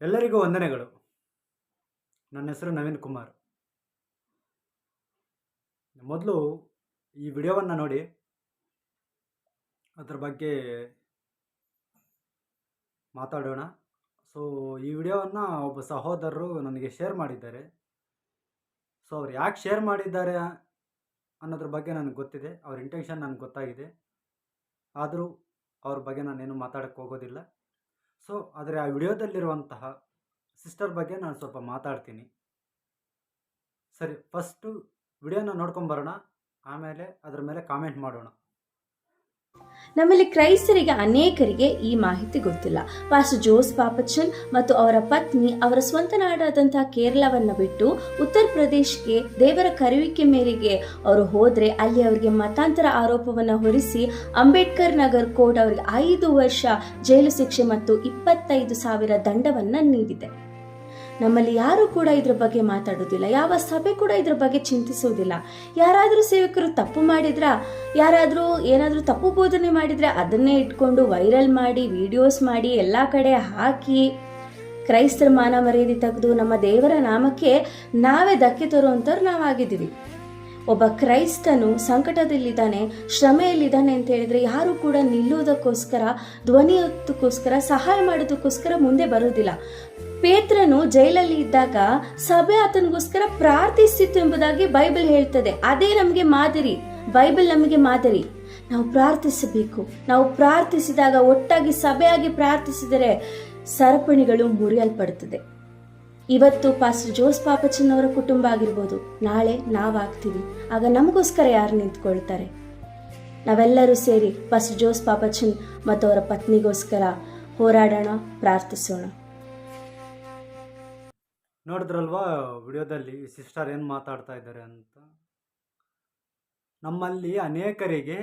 ಎಲ್ಲರಿಗೂ ವಂದನೆಗಳು. ನನ್ನ ಹೆಸರು ನವೀನ್ ಕುಮಾರ್. ಮೊದಲು ಈ ವಿಡಿಯೋವನ್ನು ನೋಡಿ. ಅದರ ಬಗ್ಗೆ ಮಾತಾಡೋಣ. ಸೊ ಈ ವಿಡಿಯೋವನ್ನು ಒಬ್ಬ ಸಹೋದರರು ನನಗೆ ಶೇರ್ ಮಾಡಿದ್ದಾರೆ. ಸೊ ಅವ್ರು ಯಾಕೆ ಶೇರ್ ಮಾಡಿದ್ದಾರೆ ಅನ್ನೋದ್ರ ಬಗ್ಗೆ ನನಗೆ ಗೊತ್ತಿದೆ. ಅವ್ರ ಇಂಟೆನ್ಷನ್ ನನಗೆ ಗೊತ್ತಾಗಿದೆ. ಆದರೂ ಅವ್ರ ಬಗ್ಗೆ ನಾನೇನು ಮಾತಾಡೋಕ್ಕೆ ಹೋಗೋದಿಲ್ಲ. ಸೊ, ಆದರೆ ಆ ವಿಡಿಯೋದಲ್ಲಿರುವಂತಹ ಸಿಸ್ಟರ್ ಬಗ್ಗೆ ನಾನು ಸ್ವಲ್ಪ ಮಾತಾಡ್ತೀನಿ. ಸರಿ, ಫಸ್ಟು ವಿಡಿಯೋನ ನೋಡ್ಕೊಂಬರೋಣ, ಆಮೇಲೆ ಅದ್ರ ಮೇಲೆ ಕಾಮೆಂಟ್ ಮಾಡೋಣ. ನಮ್ಮಲ್ಲಿ ಕ್ರೈಸ್ತರಿಗೆ ಅನೇಕರಿಗೆ ಈ ಮಾಹಿತಿ ಗೊತ್ತಿಲ್ಲ. ಪಾಸ್ ಜೋಸ್ ಪಾಪಚ್ಚನ್ ಮತ್ತು ಅವರ ಪತ್ನಿ, ಅವರ ಸ್ವಂತ ನಾಡಾದಂತಹ ಕೇರಳವನ್ನು ಬಿಟ್ಟು ಉತ್ತರ ಪ್ರದೇಶಕ್ಕೆ ದೇವರ ಕರಿವಿಕೆ ಮೇರೆಗೆ ಅವರು ಹೋದ್ರೆ ಅಲ್ಲಿ ಅವರಿಗೆ ಮತಾಂತರ ಆರೋಪವನ್ನು ಹೊರಿಸಿ ಅಂಬೇಡ್ಕರ್ ನಗರ್ ಕೋರ್ಟ್ ಅವರಿಗೆ ಐದು ವರ್ಷ ಜೈಲು ಶಿಕ್ಷೆ ಮತ್ತು ಇಪ್ಪತ್ತೈದು ಸಾವಿರ ದಂಡವನ್ನು ನೀಡಿದೆ. ನಮ್ಮಲ್ಲಿ ಯಾರು ಕೂಡ ಇದ್ರ ಬಗ್ಗೆ ಮಾತಾಡೋದಿಲ್ಲ. ಯಾವ ಸಭೆ ಕೂಡ ಇದ್ರ ಬಗ್ಗೆ ಚಿಂತಿಸುವುದಿಲ್ಲ ಯಾರಾದರೂ ಸೇವಕರು ತಪ್ಪು ಮಾಡಿದ್ರ, ಯಾರಾದರೂ ಏನಾದರೂ ತಪ್ಪು ಬೋಧನೆ ಮಾಡಿದರೆ ಅದನ್ನೇ ಇಟ್ಕೊಂಡು ವೈರಲ್ ಮಾಡಿ, ವಿಡಿಯೋಸ್ ಮಾಡಿ, ಎಲ್ಲ ಕಡೆ ಹಾಕಿ ಕ್ರೈಸ್ತರ ಮಾನ ಮರ್ಯಾದೆ ತೆಗೆದು ನಮ್ಮ ದೇವರ ನಾಮಕ್ಕೆ ನಾವೇ ಧಕ್ಕೆ ತರುವಂಥವ್ರು ನಾವಾಗಿದ್ದೀವಿ. ಒಬ್ಬ ಕ್ರೈಸ್ತನು ಸಂಕಟದಲ್ಲಿದ್ದಾನೆ, ಶ್ರಮೆಯಲ್ಲಿದ್ದಾನೆ ಅಂತ ಹೇಳಿದ್ರೆ ಯಾರು ಕೂಡ ನಿಲ್ಲುವುದಕ್ಕೋಸ್ಕರ, ಧ್ವನಿಯತ್ತಕ್ಕೋಸ್ಕರ, ಸಹಾಯ ಮಾಡೋದಕ್ಕೋಸ್ಕರ ಮುಂದೆ ಬರೋದಿಲ್ಲ ಪೇತ್ರನು ಜೈಲಲ್ಲಿ ಇದ್ದಾಗ ಸಭೆ ಆತನಿಗೋಸ್ಕರ ಪ್ರಾರ್ಥಿಸಿತ್ತು ಎಂಬುದಾಗಿ ಬೈಬಲ್ ಹೇಳ್ತದೆ. ಅದೇ ನಮಗೆ ಮಾದರಿ. ಬೈಬಲ್ ನಮಗೆ ಮಾದರಿ. ನಾವು ಪ್ರಾರ್ಥಿಸಬೇಕು. ನಾವು ಪ್ರಾರ್ಥಿಸಿದಾಗ ಒಟ್ಟಾಗಿ ಸಭೆಯಾಗಿ ಪ್ರಾರ್ಥಿಸಿದರೆ ಸರಪಣಿಗಳು ಮುರಿಯಲ್ಪಡುತ್ತದೆ ಇವತ್ತು ಪಾಸ್ಟರ್ ಜೋಸ್ ಪಾಪಚನ್ ಅವರ ಕುಟುಂಬ ಆಗಿರ್ಬೋದು. ನಾಳೆ ನಾವಾಗ್ತೀವಿ ಆಗ ನಮಗೋಸ್ಕರ ಯಾರು ನಿಂತ್ಕೊಳ್ತಾರೆ? ನಾವೆಲ್ಲರೂ ಸೇರಿ ಪಾಸ್ಟರ್ ಜೋಸ್ ಪಾಪಚನ್ ಮತ್ತು ಅವರ ಪತ್ನಿಗೋಸ್ಕರ ಹೋರಾಡೋಣ, ಪ್ರಾರ್ಥಿಸೋಣ. ನೋಡಿದ್ರಲ್ವಾ ವಿಡಿಯೋದಲ್ಲಿ ಸಿಸ್ಟರ್ ಏನು ಮಾತಾಡ್ತಾ ಇದ್ದಾರೆ ಅಂತ? ನಮ್ಮಲ್ಲಿ ಅನೇಕರಿಗೆ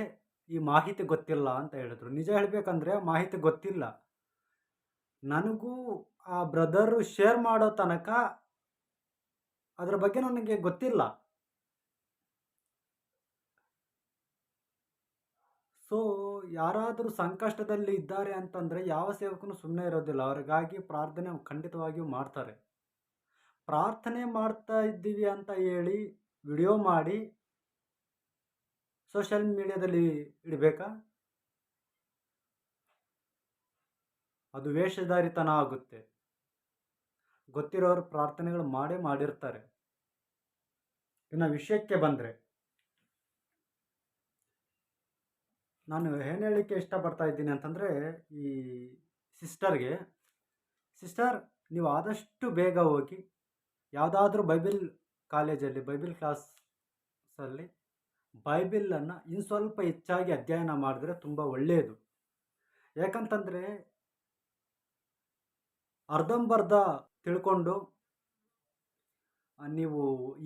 ಈ ಮಾಹಿತಿ ಗೊತ್ತಿಲ್ಲ ಅಂತ ಹೇಳಿದ್ರು. ನಿಜ ಹೇಳಬೇಕಂದ್ರೆ ಮಾಹಿತಿ ಗೊತ್ತಿಲ್ಲ. ನನಗೂ ಆ ಬ್ರದರು ಶೇರ್ ಮಾಡೋ ತನಕ ಅದರ ಬಗ್ಗೆ ನನಗೆ ಗೊತ್ತಿಲ್ಲ. ಸೊ ಯಾರಾದರೂ ಸಂಕಷ್ಟದಲ್ಲಿ ಇದ್ದಾರೆ ಅಂತಂದರೆ ಯಾವ ಸೇವಕನು ಸುಮ್ಮನೆ ಇರೋದಿಲ್ಲ. ಅವರಿಗಾಗಿ ಪ್ರಾರ್ಥನೆ ಖಂಡಿತವಾಗಿಯೂ ಮಾಡ್ತಾರೆ. ಪ್ರಾರ್ಥನೆ ಮಾಡ್ತಾ ಇದ್ದೀವಿ ಅಂತ ಹೇಳಿ ವಿಡಿಯೋ ಮಾಡಿ ಸೋಷಿಯಲ್ ಮೀಡಿಯಾದಲ್ಲಿ ಇಡಬೇಕಾ? ಅದು ವೇಷಧಾರಿತನ ಆಗುತ್ತೆ. ಗೊತ್ತಿರೋರು ಪ್ರಾರ್ಥನೆಗಳು ಮಾಡೇ ಮಾಡಿರ್ತಾರೆ. ಇನ್ನು ವಿಷಯಕ್ಕೆ ಬಂದರೆ, ನಾನು ಏನು ಹೇಳಲಿಕ್ಕೆ ಇಷ್ಟಪಡ್ತಾ ಇದ್ದೀನಿ ಅಂತಂದರೆ, ಈ ಸಿಸ್ಟರ್ಗೆ, ಸಿಸ್ಟರ್, ನೀವು ಆದಷ್ಟು ಬೇಗ ಹೋಗಿ ಯಾವುದಾದ್ರೂ ಬೈಬಿಲ್ ಕಾಲೇಜಲ್ಲಿ, ಬೈಬಿಲ್ ಕ್ಲಾಸಲ್ಲಿ ಬೈಬಿಲನ್ನು ಇನ್ನು ಸ್ವಲ್ಪ ಹೆಚ್ಚಾಗಿ ಅಧ್ಯಯನ ಮಾಡಿದ್ರೆ ತುಂಬ ಒಳ್ಳೆಯದು. ಯಾಕಂತಂದರೆ ಅರ್ಧಂಬರ್ಧ ತಿಳ್ಕೊಂಡು ನೀವು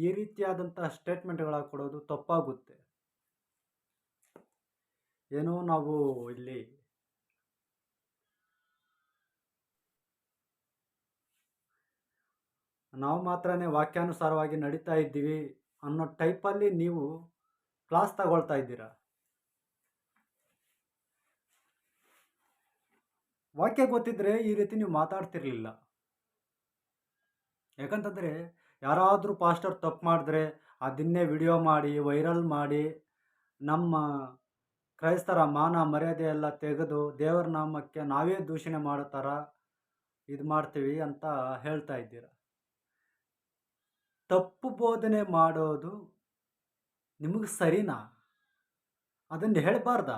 ಈ ರೀತಿಯಾದಂಥ ಸ್ಟೇಟ್ಮೆಂಟ್ಗಳ ಕೊಡೋದು ತಪ್ಪಾಗುತ್ತೆ. ಏನೋ ನಾವು ಇಲ್ಲಿ ನಾವು ಮಾತ್ರನೇ ವಾಕ್ಯಾನುಸಾರವಾಗಿ ನಡೀತಾ ಇದ್ದೀವಿ ಅನ್ನೋ ಟೈಪಲ್ಲಿ ನೀವು ಕ್ಲಾಸ್ ತಗೊಳ್ತಾ ಇದ್ದೀರಾ? ವಾಕ್ಯ ಗೊತ್ತಿದ್ರೆ ಈ ರೀತಿ ನೀವು ಮಾತಾಡ್ತಿರ್ಲಿಲ್ಲ. ಯಾಕಂತಂದರೆ ಯಾರಾದರೂ ಪಾಸ್ಟರ್ ತಪ್ಪು ಮಾಡಿದ್ರೆ ಅದನ್ನೇ ವಿಡಿಯೋ ಮಾಡಿ, ವೈರಲ್ ಮಾಡಿ, ನಮ್ಮ ಕ್ರೈಸ್ತರ ಮಾನ, ಮರ್ಯಾದೆ ಎಲ್ಲ ತೆಗೆದು ದೇವರ ನಾಮಕ್ಕೆ ನಾವೇ ದೂಷಣೆ ಮಾಡೋ ಥರ ಇದು ಮಾಡ್ತೀವಿ ಅಂತ ಹೇಳ್ತಾ ಇದ್ದೀರ? ತಪ್ಪು ಬೋಧನೆ ಮಾಡೋದು ನಿಮಗೆ ಸರಿನಾ? ಅದನ್ನು ಹೇಳಬಾರ್ದ?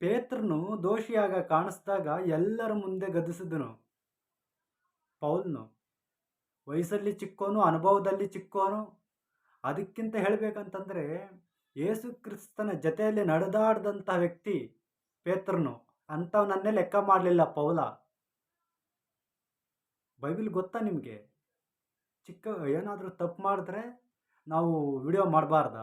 ಪೇತ್ರನು ದೋಷಿಯಾಗ ಕಾಣಿಸ್ದಾಗ ಎಲ್ಲರ ಮುಂದೆ ಗದಿಸಿದನು. ಪೌಲ್ನು, ವಯಸ್ಸಲ್ಲಿ ಚಿಕ್ಕೋನು, ಅನುಭವದಲ್ಲಿ ಚಿಕ್ಕೋನು, ಅದಕ್ಕಿಂತ ಹೇಳಬೇಕಂತಂದರೆ ಯೇಸು ಕ್ರಿಸ್ತನ ಜೊತೆಯಲ್ಲಿ ನಡೆದಾಡ್ದಂಥ ವ್ಯಕ್ತಿ ಪೇತ್ರನು. ಅಂಥವನನ್ನೇ ಲೆಕ್ಕ ಮಾಡಲಿಲ್ಲ ಪೌಲ. ಬೈಬಿಲ್ ಗೊತ್ತಾ ನಿಮಗೆ? ಚಿಕ್ಕ ಏನಾದರೂ ತಪ್ಪು ಮಾಡಿದ್ರೆ ನಾವು ವಿಡಿಯೋ ಮಾಡಬಾರ್ದ?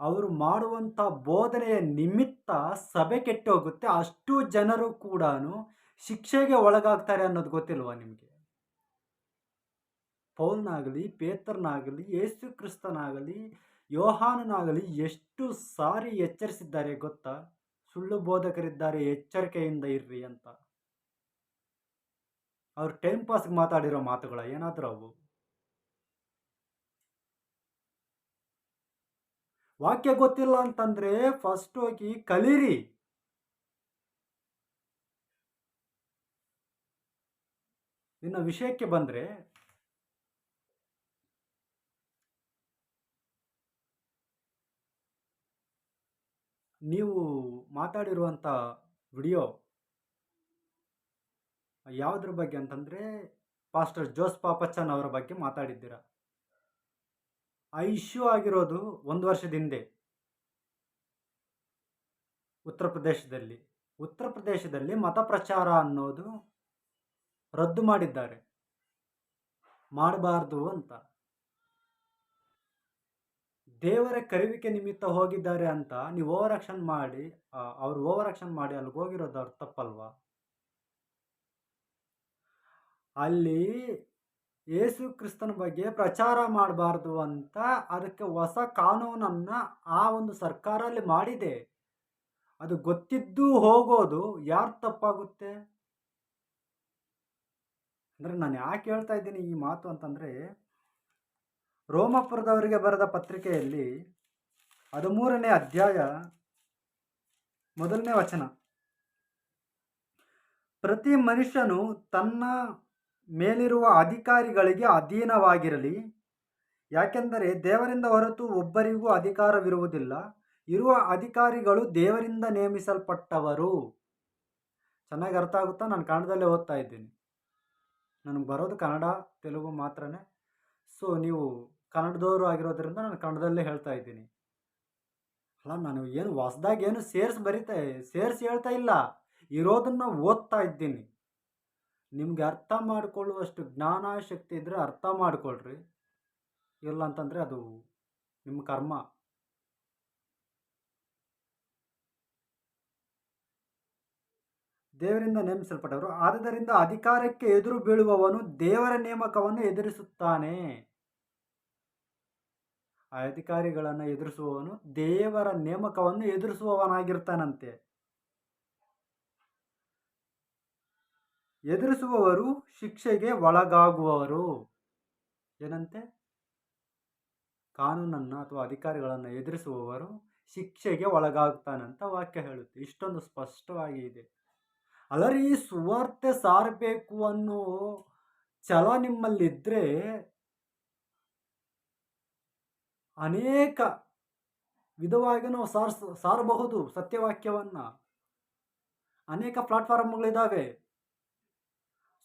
ಅವರು ಮಾಡುವಂಥ ಬೋಧನೆಯ ನಿಮಿತ್ತ ಸಭೆ ಕೆಟ್ಟು ಹೋಗುತ್ತೆ ಅಷ್ಟು ಜನರು ಕೂಡ ಶಿಕ್ಷೆಗೆ ಒಳಗಾಗ್ತಾರೆ ಅನ್ನೋದು ಗೊತ್ತಿಲ್ವಾ ನಿಮಗೆ? ಪೌಲ್ನಾಗಲಿ, ಪೇತ್ರನಾಗಲಿ, ಯೇಸು ಕ್ರಿಸ್ತನಾಗಲಿ, ಯೋಹಾನನಾಗಲಿ ಎಷ್ಟು ಸಾರಿ ಎಚ್ಚರಿಸಿದ್ದಾರೆ ಗೊತ್ತಾ? ಸುಳ್ಳು ಬೋಧಕರಿದ್ದಾರೆ, ಎಚ್ಚರಿಕೆಯಿಂದ ಇರ್ರಿ ಅಂತ. ಅವ್ರು ಟೈಮ್ ಪಾಸ್ಗೆ ಮಾತಾಡಿರೋ ಮಾತುಗಳ ಏನಾದರೂ ಅವು? ವಾಕ್ಯ ಗೊತ್ತಿಲ್ಲ ಅಂತಂದ್ರೆ ಫಸ್ಟ್ ಹೋಗಿ ಕಲೀರಿ. ಇನ್ನು ವಿಷಯಕ್ಕೆ ಬಂದ್ರೆ ನೀವು ಮಾತಾಡಿರುವಂಥ ವಿಡಿಯೋ ಯಾವುದ್ರ ಬಗ್ಗೆ ಅಂತಂದರೆ ಪಾಸ್ಟರ್ ಜೋಸ್ ಪಾಪಚ್ಚನ್ ಅವರ ಬಗ್ಗೆ ಮಾತಾಡಿದ್ದೀರ? ಆ ಇಶ್ಯೂ ಆಗಿರೋದು ಒಂದು ವರ್ಷದ ಹಿಂದೆ. ಉತ್ತರ ಪ್ರದೇಶದಲ್ಲಿ. ಉತ್ತರ ಪ್ರದೇಶದಲ್ಲಿ ಮತ ಪ್ರಚಾರ ಅನ್ನೋದು ರದ್ದು ಮಾಡಿದ್ದಾರೆ. ಮಾಡಬಾರ್ದು ಅಂತ. ದೇವರ ಕರಿವಿಕೆ ನಿಮಿತ್ತ ಹೋಗಿದ್ದಾರೆ ಅಂತ ನೀವು ಓವರ್ ಆಕ್ಷನ್ ಮಾಡಿ ಅವ್ರು ಓವರ್ ಆಕ್ಷನ್ ಮಾಡಿ ಅಲ್ಲಿಗೆ ಹೋಗಿರೋದು ಅವ್ರು ತಪ್ಪಲ್ವಾ? ಅಲ್ಲಿ ಯೇಸು ಕ್ರಿಸ್ತನ ಬಗ್ಗೆ ಪ್ರಚಾರ ಮಾಡಬಾರ್ದು ಅಂತ ಅದಕ್ಕೆ ಹೊಸ ಕಾನೂನನ್ನು ಆ ಒಂದು ಸರ್ಕಾರ ಅಲ್ಲಿ ಮಾಡಿದೆ. ಅದು ಗೊತ್ತಿದ್ದು ಹೋಗೋದು ಯಾರು ತಪ್ಪಾಗುತ್ತೆ? ಅಂದರೆ ನಾನು ಯಾಕೆ ಹೇಳ್ತಾ ಇದ್ದೀನಿ ಈ ಮಾತು ಅಂತಂದರೆ, ರೋಮಪುರದವರಿಗೆ ಬರೆದ ಪತ್ರಿಕೆಯಲ್ಲಿ ಹದಿಮೂರನೇ ಅಧ್ಯಾಯ ಮೊದಲನೇ ವಚನ. ಪ್ರತಿ ಮನುಷ್ಯನು ತನ್ನ ಮೇಲಿರುವ ಅಧಿಕಾರಿಗಳಿಗೆ ಅಧೀನವಾಗಿರಲಿ. ಯಾಕೆಂದರೆ ದೇವರಿಂದ ಹೊರತು ಒಬ್ಬರಿಗೂ ಅಧಿಕಾರವಿರುವುದಿಲ್ಲ. ಇರುವ ಅಧಿಕಾರಿಗಳು ದೇವರಿಂದ ನೇಮಿಸಲ್ಪಟ್ಟವರು. ಚೆನ್ನಾಗಿ ಅರ್ಥ ಆಗುತ್ತಾ? ನಾನು ಕನ್ನಡದಲ್ಲೇ ಓದ್ತಾ ಇದ್ದೀನಿ. ನನಗೆ ಬರೋದು ಕನ್ನಡ, ತೆಲುಗು ಮಾತ್ರನೇ. ಸೊ ನೀವು ಕನ್ನಡದವರು ಆಗಿರೋದ್ರಿಂದ ನಾನು ಕನ್ನಡದಲ್ಲೇ ಹೇಳ್ತಾ ಇದ್ದೀನಿ. ಅಲ್ಲ, ನಾನು ಏನು ಹೊಸದಾಗಿ ಏನು ಸೇರಿಸಿ ಬರಿತಾ, ಸೇರಿಸಿ ಹೇಳ್ತಾ ಇಲ್ಲ. ಇರೋದನ್ನು ಓದ್ತಾ ಇದ್ದೀನಿ. ನಿಮ್ಗೆ ಅರ್ಥ ಮಾಡಿಕೊಳ್ಳುವಷ್ಟು ಜ್ಞಾನ ಶಕ್ತಿ ಇದ್ದರೆ ಅರ್ಥ ಮಾಡಿಕೊಳ್ರಿ. ಇಲ್ಲ ಅಂತಂದರೆ ಅದು ನಿಮ್ಮ ಕರ್ಮ. ದೇವರಿಂದ ನೇಮಿಸಲ್ಪಟ್ಟವರು, ಆದ್ದರಿಂದ ಅಧಿಕಾರಕ್ಕೆ ಎದುರು ಬೀಳುವವನು ದೇವರ ನೇಮಕವನ್ನು ಎದುರಿಸುತ್ತಾನೆ. ಅಧಿಕಾರಿಗಳನ್ನು ಎದುರಿಸುವವನು ದೇವರ ನೇಮಕವನ್ನು ಎದುರಿಸುವವನಾಗಿರ್ತಾನಂತೆ. ಎದುರಿಸುವವರು ಶಿಕ್ಷೆಗೆ ಒಳಗಾಗುವವರು. ಏನಂತೆ? ಕಾನೂನನ್ನು ಅಥವಾ ಅಧಿಕಾರಿಗಳನ್ನು ಎದುರಿಸುವವರು ಶಿಕ್ಷೆಗೆ ಒಳಗಾಗ್ತಾನಂತ ವಾಕ್ಯ ಹೇಳುತ್ತೆ. ಇಷ್ಟೊಂದು ಸ್ಪಷ್ಟವಾಗಿ ಇದೆ. ಅಲ್ಲರಿ, ಸುವಾರ್ತೆ ಸಾರಬೇಕು ಅನ್ನೋ ಛಲ ನಿಮ್ಮಲ್ಲಿದ್ದರೆ ಅನೇಕ ವಿಧವಾಗಿ ನಾವು ಸಾರ್ಸ್, ಸಾರಬಹುದು ಸತ್ಯವಾಕ್ಯವನ್ನು. ಅನೇಕ ಪ್ಲಾಟ್ಫಾರ್ಮ್ಗಳಿದ್ದಾವೆ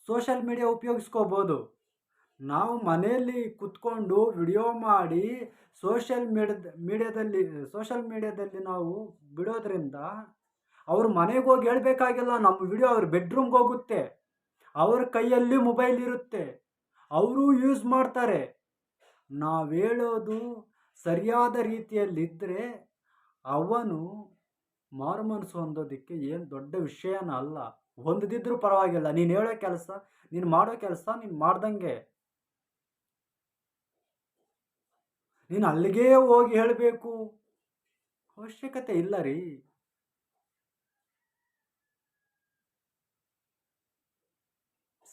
ಸೋಷಿಯಲ್ ಮೀಡಿಯಾ ಉಪಯೋಗಿಸ್ಕೋಬೋದು. ನಾವು ಮನೆಯಲ್ಲಿ ಕುತ್ಕೊಂಡು ವಿಡಿಯೋ ಮಾಡಿ ಸೋಷಿಯಲ್ ಮೀಡ್ಯದ, ಮೀಡಿಯಾದಲ್ಲಿ, ಸೋಷಲ್ ಮೀಡಿಯಾದಲ್ಲಿ ನಾವು ಬಿಡೋದ್ರಿಂದ ಅವ್ರ ಮನೆಗೆ ಹೋಗಿ ಹೇಳಬೇಕಾಗಿಲ್ಲ, ನಮ್ಮ ವಿಡಿಯೋ ಅವ್ರ ಬೆಡ್ರೂಮ್ಗೆ ಹೋಗುತ್ತೆ. ಅವ್ರ ಕೈಯಲ್ಲಿ ಮೊಬೈಲ್ ಇರುತ್ತೆ. ಅವರು ಯೂಸ್ ಮಾಡ್ತಾರೆ. ನಾವು ಹೇಳೋದು ಸರಿಯಾದ ರೀತಿಯಲ್ಲಿದ್ದರೆ ಅವನು ಮಾರುಮನಸ್ಸು ಹೊಂದೋದಕ್ಕೆ ಏನು ದೊಡ್ಡ ವಿಷಯನ ಅಲ್ಲ ಹೊಂದದಿದ್ರೂ ಪರವಾಗಿಲ್ಲ. ನೀನು ಹೇಳೋ ಕೆಲಸ, ನೀನು ಮಾಡೋ ಕೆಲಸ ನೀನು ಮಾಡ್ದಂಗೆ. ನೀನು ಅಲ್ಲಿಗೇ ಹೋಗಿ ಹೇಳಬೇಕು. ಅವಶ್ಯಕತೆ ಇಲ್ಲ ರೀ.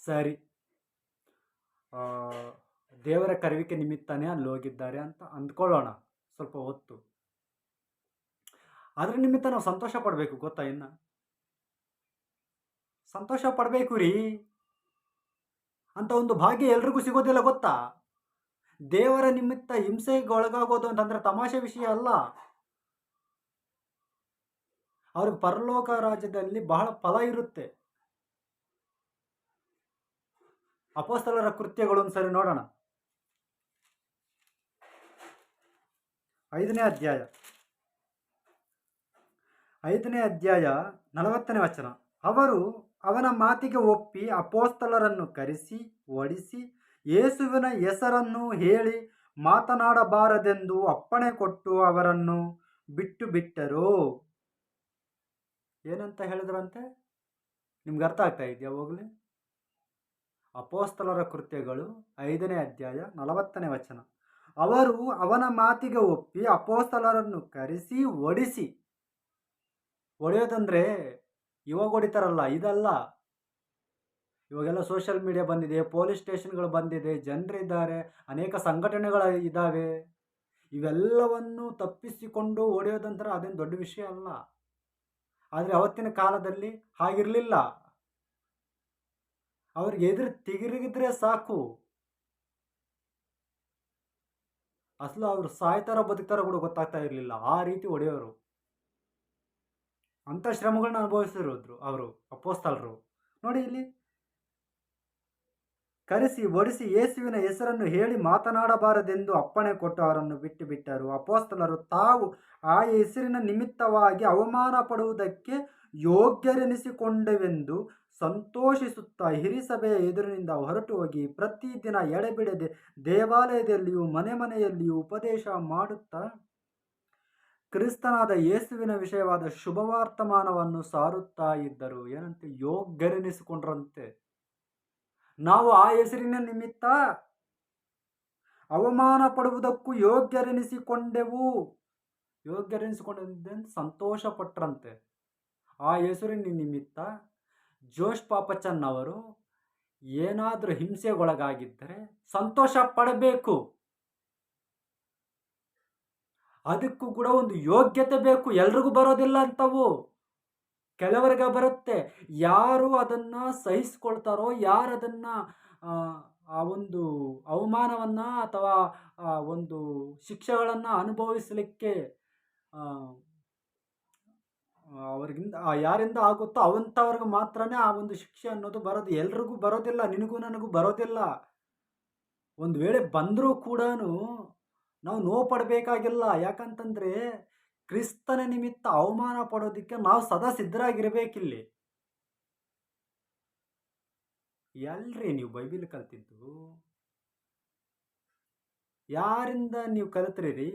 ಸರಿ. ದೇವರ ಕರವಿಕೆ ನಿಮಿತ್ತನೇ ಅಲ್ಲಿ ಹೋಗಿದ್ದಾರೆ ಅಂತ ಅಂದ್ಕೊಳ್ಳೋಣ. ಸ್ವಲ್ಪ ಹೊತ್ತು. ಅದರ ನಿಮಿತ್ತ ನಾವು ಸಂತೋಷ ಪಡಬೇಕು, ಗೊತ್ತಾ ಇನ್ನು? ಸಂತೋಷ ಪಡಬೇಕು ರೀ. ಅಂತ ಒಂದು ಭಾಗ್ಯ ಎಲ್ರಿಗೂ ಸಿಗೋದಿಲ್ಲ ಗೊತ್ತಾ? ದೇವರ ನಿಮಿತ್ತ ಹಿಂಸೆಗೆ ಒಳಗಾಗೋದು ಅಂತಂದ್ರೆ ತಮಾಷೆ ವಿಷಯ ಅಲ್ಲ. ಅವ್ರಿಗೆ ಪರಲೋಕ ರಾಜ್ಯದಲ್ಲಿ ಬಹಳ ಫಲ ಇರುತ್ತೆ. ಅಪೋಸ್ತಲರ ಕೃತ್ಯಗಳು ಒಂದ್ಸರಿ ನೋಡೋಣ. ಐದನೇ ಅಧ್ಯಾಯ. ಐದನೇ ಅಧ್ಯಾಯ ನಲವತ್ತನೇ ವಚನ. ಅವರು ಅವನ ಮಾತಿಗೆ ಒಪ್ಪಿ ಅಪೋಸ್ತಲರನ್ನು ಕರೆಸಿ ಒಡಿಸಿ ಯೇಸುವಿನ ಹೆಸರನ್ನು ಹೇಳಿ ಮಾತನಾಡಬಾರದೆಂದು ಅಪ್ಪಣೆ ಕೊಟ್ಟು ಅವರನ್ನು ಬಿಟ್ಟು ಬಿಟ್ಟರು ಏನಂತ ಹೇಳಿದ್ರಂತೆ? ನಿಮ್ಗೆ ಅರ್ಥ ಆಗ್ತಾ ಇದೆಯಾ ಹೋಗ್ಲಿ? ಅಪೋಸ್ತಲರ ಕೃತ್ಯಗಳು ಐದನೇ ಅಧ್ಯಾಯ ನಲವತ್ತನೇ ವಚನ. ಅವರು ಅವನ ಮಾತಿಗೆ ಒಪ್ಪಿ ಅಪೋಸ್ತಲರನ್ನು ಕರೆಸಿ ಒಡಿಸಿ ಹೊಡೆಯೋದಂದ್ರೆ ಇವಾಗ ಹೊಡಿತಾರಲ್ಲ, ಇದಲ್ಲ. ಇವಾಗೆಲ್ಲ ಸೋಷಿಯಲ್ ಮೀಡಿಯಾ ಬಂದಿದೆ ಪೊಲೀಸ್ ಸ್ಟೇಷನ್ಗಳು ಬಂದಿದೆ ಜನರಿದ್ದಾರೆ ಅನೇಕ ಸಂಘಟನೆಗಳು ಇದ್ದಾವೆ ಇವೆಲ್ಲವನ್ನು ತಪ್ಪಿಸಿಕೊಂಡು ಹೊಡೆಯೋದಂತರ ಅದೇನು ದೊಡ್ಡ ವಿಷಯ ಅಲ್ಲ. ಆದರೆ ಅವತ್ತಿನ ಕಾಲದಲ್ಲಿ ಹಾಗಿರಲಿಲ್ಲ. ಅವ್ರಿಗೆ ಎದುರು ತಿರುಗಿದ್ರೆ ಸಾಕು. ಅಸಲು ಅವ್ರು ಸಾಯ್ತಾರೋ ಬದುಕ್ತಾರೋ ಕೂಡ ಗೊತ್ತಾಗ್ತಾ ಇರಲಿಲ್ಲ. ಆ ರೀತಿ ಹೊಡೆಯೋರು. ಅಂಥ ಶ್ರಮಗಳನ್ನ ಅನುಭವಿಸಿರೋದ್ರು ಅವರು, ಅಪೋಸ್ತಲರು. ನೋಡಿ ಇಲ್ಲಿ ಕರೆಸಿ, ಒಡಿಸಿ ಯೇಸುವಿನ ಹೆಸರನ್ನು ಹೇಳಿ ಮಾತನಾಡಬಾರದೆಂದು ಅಪ್ಪಣೆ ಕೊಟ್ಟು ಅವರನ್ನು ಬಿಟ್ಟು ಬಿಟ್ಟರು. ಅಪೋಸ್ತಲರು ತಾವು ಆ ಹೆಸರಿನ ನಿಮಿತ್ತವಾಗಿ ಅವಮಾನ ಪಡುವುದಕ್ಕೆ ಯೋಗ್ಯರೆನಿಸಿಕೊಂಡೆವೆಂದು ಸಂತೋಷಿಸುತ್ತಾ ಹಿರಿಸಭೆಯ ಎದುರಿನಿಂದ ಹೊರಟು ಹೋಗಿ ಪ್ರತಿದಿನ ಎಡೆಬಿಡದೆ ದೇವಾಲಯದಲ್ಲಿಯೂ ಮನೆ ಮನೆಯಲ್ಲಿಯೂ ಉಪದೇಶ ಮಾಡುತ್ತಾ ಕ್ರಿಸ್ತನಾದ ಯೇಸುವಿನ ವಿಷಯವಾದ ಶುಭವರ್ತಮಾನವನ್ನು ಸಾರುತ್ತಾ ಇದ್ದರು. ಏನಂತೆ? ಯೋಗ್ಯರೆನಿಸಿಕೊಂಡ್ರಂತೆ. ನಾವು ಆ ಹೆಸರಿನ ನಿಮಿತ್ತ ಅವಮಾನ ಪಡುವುದಕ್ಕೂ ಯೋಗ್ಯರೆನಿಸಿಕೊಂಡೆವು. ಯೋಗ್ಯರೆನಿಸಿಕೊಂಡೆ ಸಂತೋಷ ಪಟ್ರಂತೆ ಆ ಹೆಸರಿನ ನಿಮಿತ್ತ ಜೋಶ್ ಪಾಪಚನ್ ಅವರು ಏನಾದರೂ ಹಿಂಸೆಗೊಳಗಾಗಿದ್ದರೆ ಸಂತೋಷ ಪಡಬೇಕು ಅದಕ್ಕೂ ಕೂಡ ಒಂದು ಯೋಗ್ಯತೆ ಬೇಕು. ಎಲ್ರಿಗೂ ಬರೋದಿಲ್ಲ ಅಂತವು. ಕೆಲವರಿಗೆ ಬರುತ್ತೆ. ಯಾರು ಅದನ್ನು ಸಹಿಸ್ಕೊಳ್ತಾರೋ, ಯಾರು ಅದನ್ನು, ಆ ಒಂದು ಅವಮಾನವನ್ನು ಅಥವಾ, ಆ, ಒಂದು ಶಿಕ್ಷೆಗಳನ್ನು ಅನುಭವಿಸಲಿಕ್ಕೆ ಅವ್ರಿಗಿಂದ ಯಾರಿಂದ ಆಗುತ್ತೋ ಅವಂಥವ್ರಿಗೆ ಮಾತ್ರನೇ ಆ ಒಂದು ಶಿಕ್ಷೆ ಅನ್ನೋದು ಬರೋದು. ಎಲ್ರಿಗೂ ಬರೋದಿಲ್ಲ. ನಿನಗೂ ನನಗೂ ಬರೋದಿಲ್ಲ. ಒಂದು ವೇಳೆ ಬಂದರೂ ಕೂಡ ನಾವು ನೋವು ಪಡಬೇಕಾಗಿಲ್ಲ ಯಾಕಂತಂದರೆ ಕ್ರಿಸ್ತನ ನಿಮಿತ್ತ ಅವಮಾನ ಪಡೋದಕ್ಕೆ ನಾವು ಸದಾ ಸಿದ್ಧರಾಗಿರ್ಬೇಕಿಲ್ಲಿ. ಎಲ್ರಿ ನೀವು ಬೈಬಿಲ್ ಕಲ್ತಿದ್ದು? ಯಾರಿಂದ ನೀವು ಕಲಿತ್ರಿ ರೀ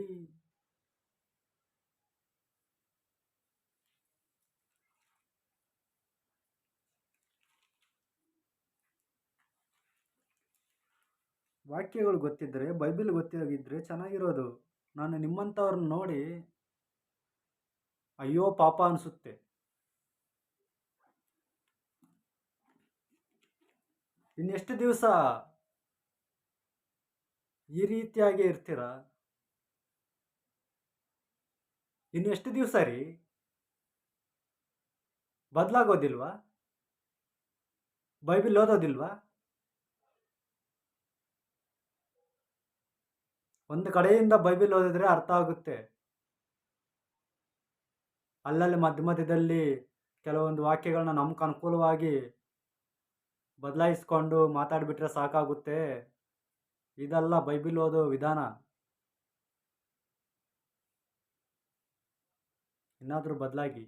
ವಾಕ್ಯಗಳು ಗೊತ್ತಿದ್ದರೆ ಬೈಬಿಲ್ ಗೊತ್ತಿದ್ದರೆ ಚೆನ್ನಾಗಿರೋದು. ನಾನು ನಿಮ್ಮಂಥವ್ರನ್ನ ನೋಡಿ, ಅಯ್ಯೋ ಪಾಪ ಅನಿಸುತ್ತೆ. ಇನ್ನೆಷ್ಟು ದಿವಸ ಈ ರೀತಿಯಾಗಿ ಇರ್ತೀರ? ಇನ್ನೆಷ್ಟು ದಿವಸ ರೀ? ಬದಲಾಗೋದಿಲ್ವಾ? ಬೈಬಿಲ್ ಓದೋದಿಲ್ವಾ? ಒಂದು ಕಡೆಯಿಂದ ಬೈಬಿಲ್ ಓದಿದ್ರೆ ಅರ್ಥ ಆಗುತ್ತೆ. ಅಲ್ಲಲ್ಲಿ ಮಧ್ಯ ಮಧ್ಯದಲ್ಲಿ ಕೆಲವೊಂದು ವಾಕ್ಯಗಳನ್ನ ನಮ್ಗೆ ಅನುಕೂಲವಾಗಿ ಬದಲಾಯಿಸ್ಕೊಂಡು ಮಾತಾಡಿಬಿಟ್ರೆ ಸಾಕಾಗುತ್ತೆ. ಇದೆಲ್ಲ ಬೈಬಿಲ್ ಓದೋ ವಿಧಾನ. ಇನ್ನಾದರೂ ಬದಲಾಗಿ.